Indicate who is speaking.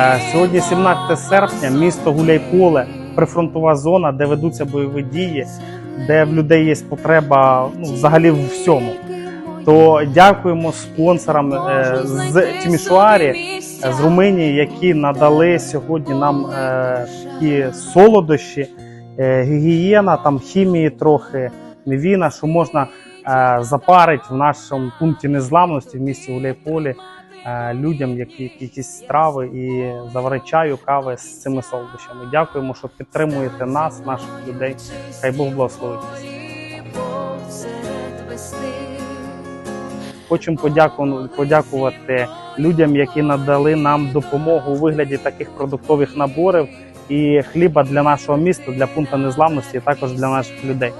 Speaker 1: Е, Сьогодні 17 серпня, місто Гуляйполе, прифронтова зона, де ведуться бойові дії, де в людей є потреба ну, взагалі в всьому. То дякуємо спонсорам е, з Тімішуарі, е, з Румунії, які надали сьогодні нам такі солодощі, гігієна, там хімії трохи, мівіна, що можна запарити в нашому пункті незламності в місті Гуляйполі людям, які які- якісь страви і заварити чаю, кави з цими солодощами. Дякуємо, що підтримуєте нас, наших людей. Хай Бог благословить. Хочемо подякувати людям, які надали нам допомогу у вигляді таких продуктових наборів і хліба для нашого міста, для пункту незламності, і також для наших людей.